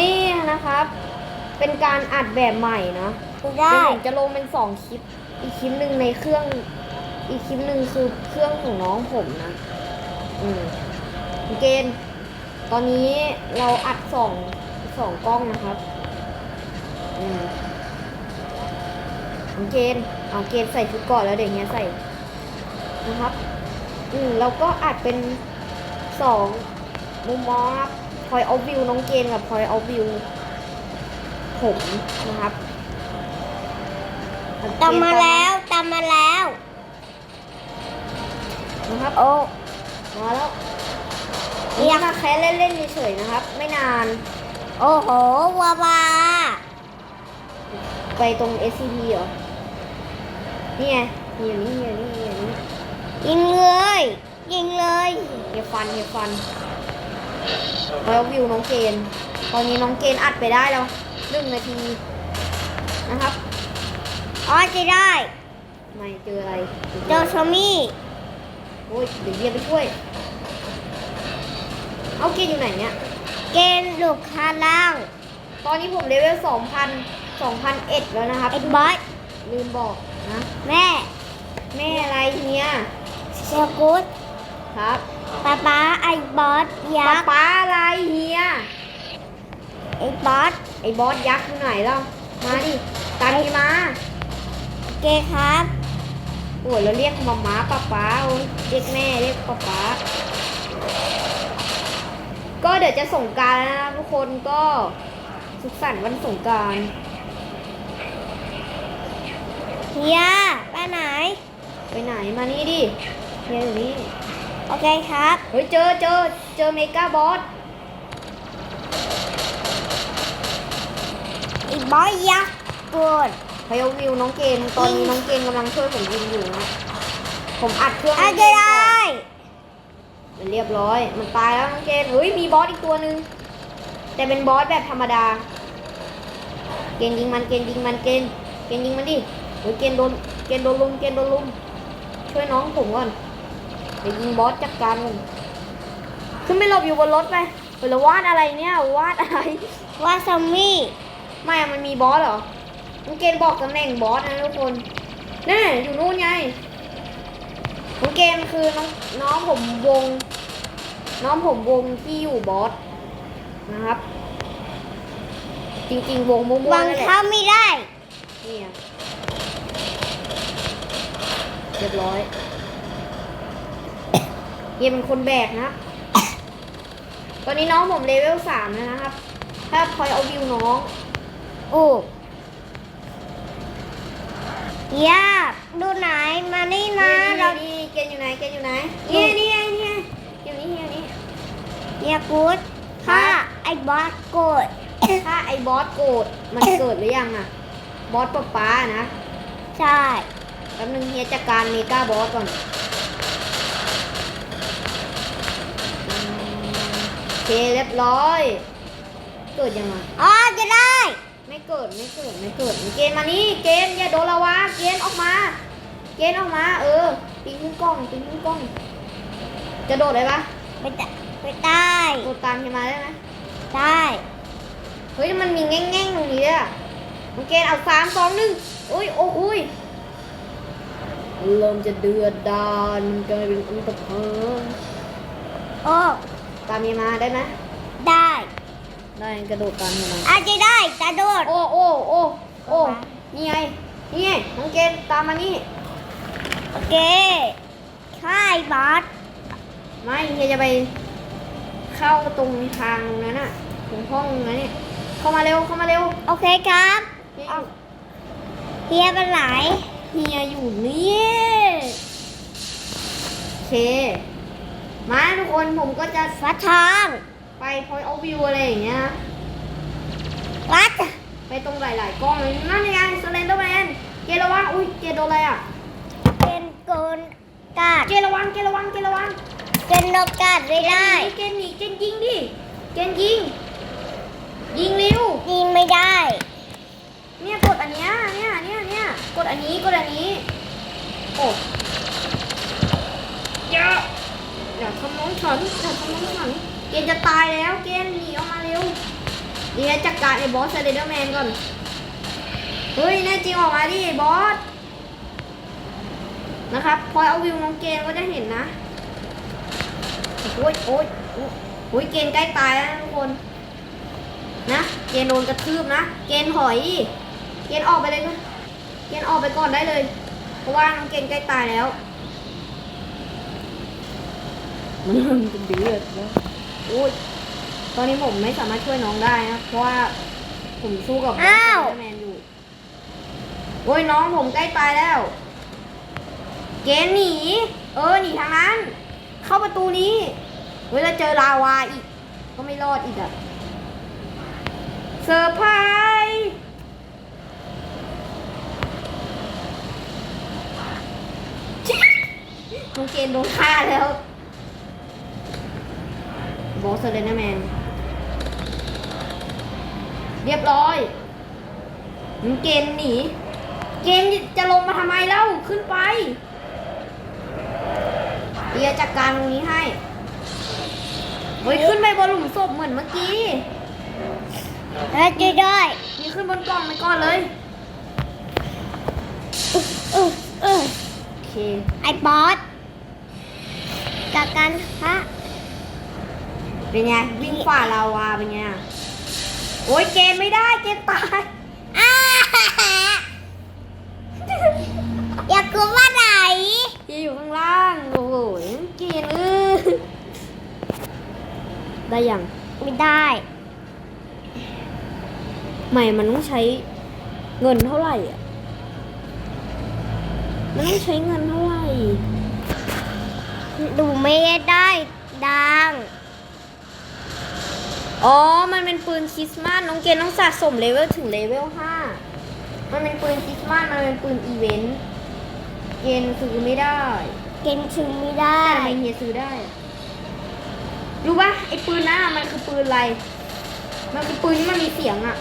นี่นะครับ เป็นการอัดแบบใหม่นะได้ เดี๋ยวผมจะลงเป็นสองคลิป อีกคลิปหนึ่งในเครื่อง อีกคลิปหนึ่งคือเครื่องของน้องผมนะ อืมเกณฑ์ตอนนี้เราอัดสองสองกล้องนะครับ อืมน้องเกณฑ์เอาเกณฑ์ใส่ชุดก่อนแล้วเดี๋ยวเนี้ยใส่นะครับ อืมเราก็อัดเป็นสองมุมมองครับ พลอยเอาวิวน้องเกณฑ์กับพลอยเอาวิวผมนะครับตามมาแล้วตามมาแล้วนะครับโอ้มาแล้วเรีนี่ยกมาแค่เล่นๆเฉยๆนะครับ ไม่นาน โอ้โหวาวาไปตรง SCP เหรอนี่ไงนี่อยู่นี่อยู่นี่อยู่นี่ยิงเลยยิงเลยเฮียฟันเฮียฟัน แล้ววิวน้องเกณฑ์ตอนนี้น้องเกณฑ์อัดไปได้แล้วหนึ่งนาทีนะครับอ๋อจะได้ ไม่เจออะไรโดชมี่โอ้ยเดี๋ยวเยียไปช่วย เอาเกณฑ์อยู่ไหนเนี่ยเกณฑ์ลูกค้าล่าง ตอนนี้ผมเลเวล2,000 2,001แล้วนะครับไอ้บอสลืมบอกนะ แม่ แม่อะไรเนี่ยเซลกูดครับ ป้าป๊าไอ้บอสยัป้ากษ์ป้าอะไรเฮีย ไอ้บอสไอ้บอสยักษ์อยู่ไหนแล้วมาดิ ตามพี่มา เกครับโอ้ยแล้วเรียกมาม้าป้าป้าโอ้ยเรียกแม่เรียกป้าป้าก็เดี๋ยวจะส่งกรารแล้วนะทุกคนก็สุขสันต์วันสงกรารเฮียไปไหนไปไหนมานี่ดิเฮียอยู่นี่ โอเคครับ เฮ้ยเจอเจอเจอเมกาบอสไอ้บอสยักษ์กดพยาวิวน้องเกมตอนนี้น้องเกมกำลังช่วยผมยิงอยู่นะ ผมอัดเครื่องอาน้องจะเกมไดก่อน้มันเรียบร้อย มันตายแล้วน้องเกณฑ์เฮ้ยมีบอสอีกตัวหนึ่งแต่เป็นบอสแบบธรรมดา เกณฑ์ยิงมันเกณฑ์ยิงมันเกณฑ์เกณฑ์ยิงมันดิเฮ้ยเกณฑ์โดนเกณฑ์โดนลุมเกณฑ์โดนลุมช่วยน้องผมก่อน เดี๋ยวยิงบอสจัดการมันขึ้นไปหลบอยู่บนรถไปเฮ้ยแล้ววาดอะไรเนี่ยวาดอะไรว่าซอมมี่ไม่อะมันมีบอสเหรอน้องเกณฑ์บอกตำแหน่งบอสนะทุกคนนี่อยู่นู่นไงน้องเกณฑ์คือน้องน้องผมวง น้องผมวงที่อยู่บอสนะครับ จริงๆวงมั่ววัๆงนั่นแหละเข้าไม่ได้เนี่ยเรียบร้อย เฮียเป็นคนแบกนะ ตอนนี้น้องผมเลเวลสามแล้วนะครับ ถ้าพลอยเอาวิวน้อง โอ้ยากดูไหนมานี่นะนี่เรานี่เกณฑ์อยู่ไหนเกณฑ์อยู่ไหนนี่นี่ไงนี่ไงอยู่นี่อยู่นี่เยากูดครัฆ่าบไอ้บอสโกดถ้าไอ้บอสโกรธมันเกิดหรือยังอะบอสป๊าป๊านะ ใช่แป๊บนึงเฮียจัดการเมกาบอสก่อน เคเรียบร้อย เกิดยังไงอ๋อจะได้ ไม่เกิดไม่เกิดไม่เกิดเกณฑ์มานี่เกณฑ์อย่าโดนละวะเกณฑ์ออกมา เกณฑ์ออกมา เออปีนขึ้นกล้องปีนขึ้นกล้อง จะโดดเลยปะไปได้ไปได้โดดตามเฮียมาได้ไหมได้เฮ้ยมันมีแง่งๆตรงนี้ด้วยอะน้องเกณฑ์เอาสามสองหนึ่งอุ้ยโอ้โหยเริ่มจะเดือดดานมันกลายเป็นอันตรพานโอ้ ตามเฮียมาได้ไหมได้ได้กระโดดตามเฮียมาอาจจะได้กระโดด โอ้โอ้โอ้โอ้นี่ไงนี่ไงน้องเกณฑ์ตามมานี่โอเคฆ่าไอ้บอสไม่เฮียจะไปเข้าตรงทางตรงนั้นน่ะตรงห้องนั้นเนี่ยเข้ามาเร็วเข้ามาเร็วโอเคครับเฮียเอาเฮียเป็นไหนเฮียอยู่นี่โอเค มาทุกคนผมก็จะฟัดทองไปพอยเอาวิวอะไรอย่างเงี้ยนะวัดไปตรงหลาย ๆกล้องเลยนั่นไงสเลนเดอร์แมนเกระวังอุ้ยเกโดนอะไรอะเป็นโกนกาดเกระวังเกระวังเกระวังเป็นนกกาดไม่ได้เกณฑ์หนีเกณฑ์ยิงดิเกณฑ์ยิง ยิงเร็วยิงไม่ได้ เนี่ยกดอันเนี้ยเนี่ยเนี่ยเนี่ยกดอันนี้กดอันนี้โอ้อย่า อย่าทำน้องฉันอย่าทำน้องฉันเกณฑ์จะตายแล้วเกณฑ์หนีออกมาเร็วนี่ไงการไอ้บอสเดเดอร์แมนก่อนเฮ้ยแน่จริงออกมาดิไอ้บอสนะครับพอเอาวิวน้องเกณฑ์ก็จะเห็นนะโอ้ยโอ้ยโอ้ยเกณฑ์ใกล้ตายแล้วทุกคนนะเกณฑ์โดนกระทืบนะเกณฑ์ถอยเกณฑ์ออกไปเลยนะเกณฑ์ออกไปก่อนได้เลย เพราะว่าน้องเกณฑ์ใกล้ตายแล้ว มันเริ่มเป็นเดือดแล้วโอ้ยตอนนี้ผมไม่สามารถช่วยน้องได้นะ เพราะว่าผมสู้กับอ้าวแมนอยู่ โอ้ยน้องผมใกล้ตายแล้ว เกณฑ์หนี เออหนีทางนั้น เข้าประตูนี้เฮ้ยแล้วเจอลาวาอีก ก็ไม่รอดอีกอะเซอร์ไพรส์น้องเกณฑ์โดนฆ่าแล้ว บอสเลยนะแมน เรียบร้อยน้องเกณฑ์หนี เกณฑ์จะลงมาทำไมเล่า ขึ้นไป เดียวจัดการตรงนี้ให้ เฮ้ย ขึ้นไปบนหลุมศพเหมือนเมื่อกี้แล้วจะได้นี่ขึ้นบนกล่องไปก่อนเลยเออเออโอเค ไอ้บอสจากการฮะ เป็นไงวิ่งฝ่าลาวาเป็นไงอะโอ้ยเกณฑ์ไม่ได้เกณฑ์ตายอ้าอยากกลัวว่าไหนเกณฑ์อยู่ข้างล่างโอ้โหเกณฑ์เออได้ยังไม่ได้ ใหม่มันต้องใช้เงินเท่าไหร่อะมันต้องใช้เงินเท่าไหร่ดูไม่ได้ดัง อ๋อ มันเป็นปืนคริสต์มาส น้องเกณฑ์ต้องสะสมเลเวลถึงเลเวลห้า มันเป็นปืนคริสต์มาส มันเป็นปืนอีเวนต์ เกณฑ์ซื้อไม่ได้ เกณฑ์ซื้อไม่ได้แต่ทำไมเฮียซื้อได้อะรู้ปะไอ้ปืนนั้นอะมันคือปืนอะไร มันคือปืนที่มันมีเสียงอะ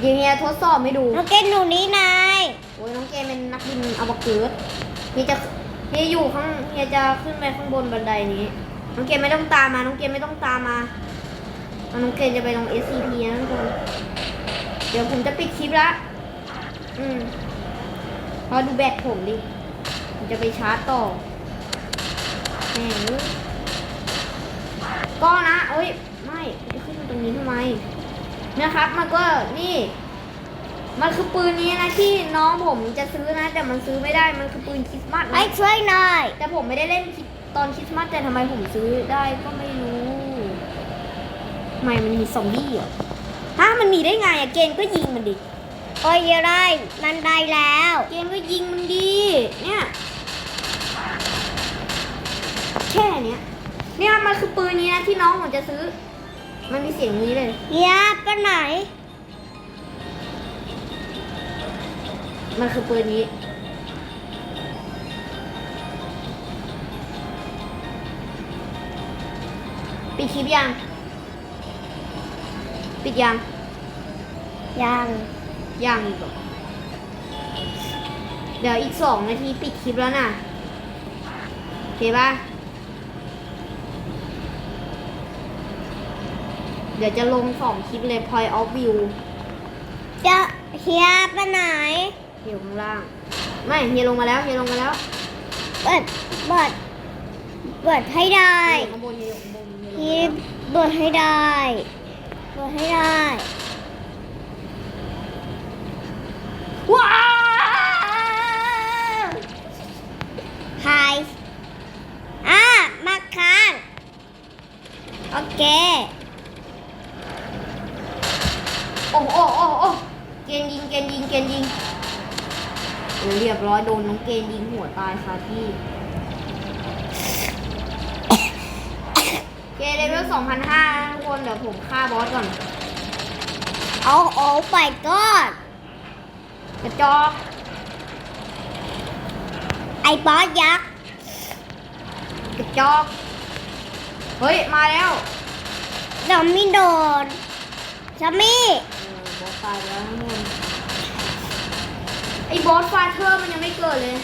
เดี๋ยวเฮียทดสอบให้ดู น้องเกณฑ์หนูนี้นายโอ้ยน้องเกมเป็นนักบินอวกาศเฮียจะเฮียอยู่ข้างเฮียจะขึ้นไปข้างบนบันไดนี้ น้องเกมไม่ต้องตามมา น้องเกมไม่ต้องตามมาเอาน้องเกมจะไปลง SCP นะทุกคน เดี๋ยวผมจะปิดคลิปละ อืมพอดูแบตผมดิ ผมจะไปชาร์จต่อแหมเอ้ยก็นะเอ้ย ไม่จะขึ้นมาตรงนี้ทำไม นะครับ มันก็ นี่ มันคือปืนนี้นะที่น้องผมจะซื้อนะ แต่มันซื้อไม่ได้ มันคือปืนคริสต์มาสนะไอ้ช่วยหน่อย แต่ผมไม่ได้เล่นคริส ตอนคริสต์มาสแต่ทำไมผมซื้อได้ก็ไม่รู้ทำไมมันมีซอมบี้เหรอฮะมันมีได้ไงอะเกมก็ยิงมันดิ โอ้ยอย่าได้มันได้แล้ว เกมก็ยิงมันดีเนี่ยแค่เนี้ยเนี่ยมันคือปืนนี้นะที่น้องผมจะซื้อ มันมีเสียงนี้เลยเฮียไปไหน มันคือปืนนี้ ปิดคลิปยัง ปิดยังยังยังอีกเหรอเดี๋ยวอีกสองนาทีปิดคลิปแล้วนะโอเคปะเดี๋ยวจะลงสองคลิปเลย point of view จะเฮียไปไหนเฮียอยู่ข้างล่าง ไม่เฮียลงมาแล้วเฮียลงมาแล้ว เปิดเปิดเปิดให้ได้เฮียอยู่ข้างบนเฮียอยู่ข้างบนเฮี ยลงเปิดให้ได้เปิดให้ได้ว้าวไฮอะมาค้างโอเคโอ้โอ้โอ้โอ้เกณฑ์ยิงเกณฑ์ยิงเกณฑ์ยิงเรียบร้อยโดนน้องเกณฑ์ยิงหัวตายคาที่ เกณฑ์เลเวลสองพันห้าทุกคน เดี๋ยวผมฆ่าบอสก่อน เอาโอ้ไปก่อนกระจอกไอ้บอสยักษ์กระจอกเฮ้ย มาแล้วเราไม่โดนจะมีเออบอสตายแล้วทุกคนไอ้บอสฟาเธอร์มันยังไม่เกิดเลย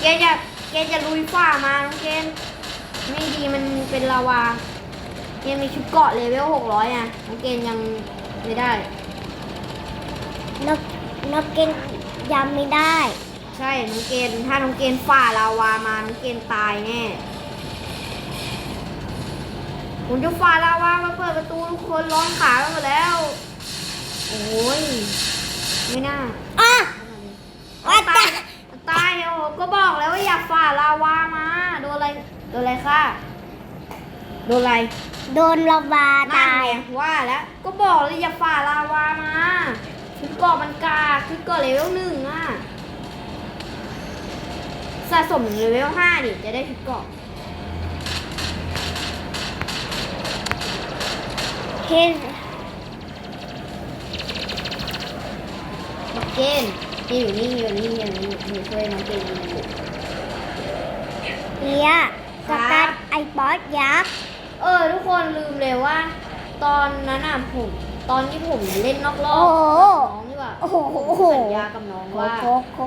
เกณฑ์จะเกณฑ์จะลุยฝ่ามาน้องเกณฑ์ ไม่ดีมันเป็นลาวายังมีชุดเกราะเลเวลหกร้อยอะน้องเกณฑ์ยังไม่ได้ นกนกกินยังไม่ได้ ใช่น้องเกณฑ์ถ้าน้องเกณฑ์ฝ่าลาวามาน้องเกณฑ์ตายแน่ผมจะฝ่าลาวามาเปิดประตูทุกคนร้องขาไปหมดแล้ว โอ้ยไม่น่าอะเอาตายตายโอ้ก็บอกแล้วว่าอย่าฝ่าลาวามาโดน อะไร โดนอะไรค่ะ โดนอะไรโดนระบานั่นตายไงว่าแล้วก็บอกเลยอย่าฝ่าลาวามาชุดเกาะมันกากชุดเกาะเลเวลหนึ่งอะสะสมถึงเลเวลห้าดิจะได้ชุดเกาะเห็นบักเกนนี่อยู่นี่อยู่นี่อยู่นี่อยู่ช่วยน้องเกนยิ งอยู่เอียสตัดไอ้บอสยักษ์เออ ทุกคนลืมเลยว่า ตอนนั้นอะผม ตอนที่ผมเล่นนอกรอโอ้บโห น้องนี่ว่าโอ้โห ผมโอ้โหสัญญากับน้องโคว่า โคโค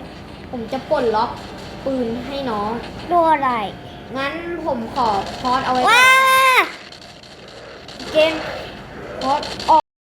ผมจะปลดล็อกปืนให้น้องโดนอะไรงั้นผมขอพอดเอาไว้ก่ว้าอนเกมพอดออก